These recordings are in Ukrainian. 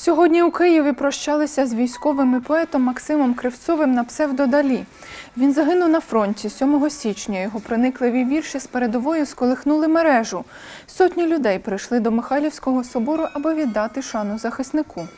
Сьогодні у Києві прощалися з військовим і поетом Максимом Кривцовим на псевдодалі. Він загинув на фронті 7 січня. Його проникливі вірші з передової сколихнули мережу. Сотні людей прийшли до Михайлівського собору, аби віддати шану захиснику.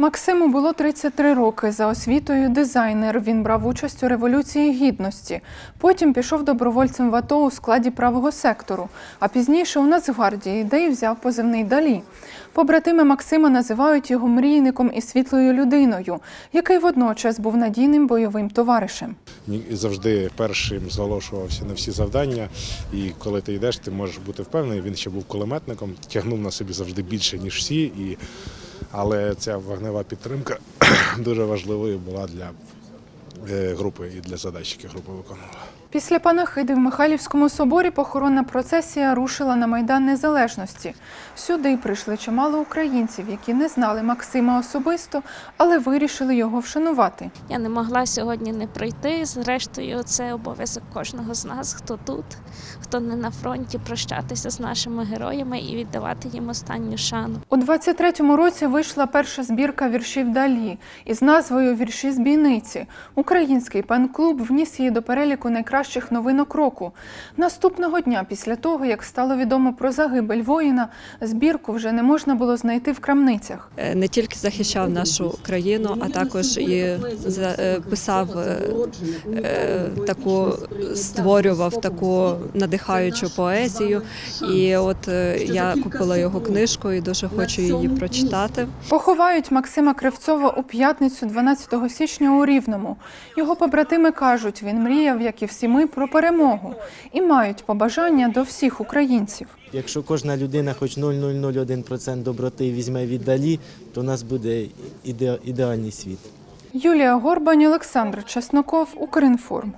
Максиму було 33 роки. За освітою дизайнер. Він брав участь у революції гідності. Потім пішов добровольцем в АТО у складі правого сектору, а пізніше у Нацгвардії, де й взяв позивний Далі. Побратими Максима називають його мрійником і світлою людиною, який водночас був надійним бойовим товаришем. Завжди першим зголошувався на всі завдання. І коли ти йдеш, ти можеш бути впевнений. Він ще був кулеметником, тягнув на собі завжди більше, ніж всі. І... Але ця вогнева підтримка дуже важливою була для групи і для задач, які група виконувала. Після панахиди в Михайлівському соборі похоронна процесія рушила на Майдан Незалежності. Сюди прийшли чимало українців, які не знали Максима особисто, але вирішили його вшанувати. Я не могла сьогодні не прийти. Зрештою, це обов'язок кожного з нас, хто тут, хто не на фронті, прощатися з нашими героями і віддавати їм останню шану. У 23-му році вийшла перша збірка віршів Далі із назвою Вірші з бійниці. Український пен-клуб вніс її до переліку найкращих новинок року. Наступного дня, після того як стало відомо про загибель воїна, збірку вже не можна було знайти в крамницях. Е, не тільки захищав нашу країну, а також і е, писав е, таку, створював таку надихаючу поезію. І от я купила його книжку і дуже хочу її прочитати. Поховають Максима Кривцова у п'ятницю 12 січня у Рівному. Його побратими кажуть, він мріяв, як і всі ми, про перемогу і мають побажання до всіх українців. Якщо кожна людина хоч 0,001% доброти візьме віддалі, то у нас буде іде- ідеальний світ. Юлія Горбань, Олександр Чесноков, Укрінформ.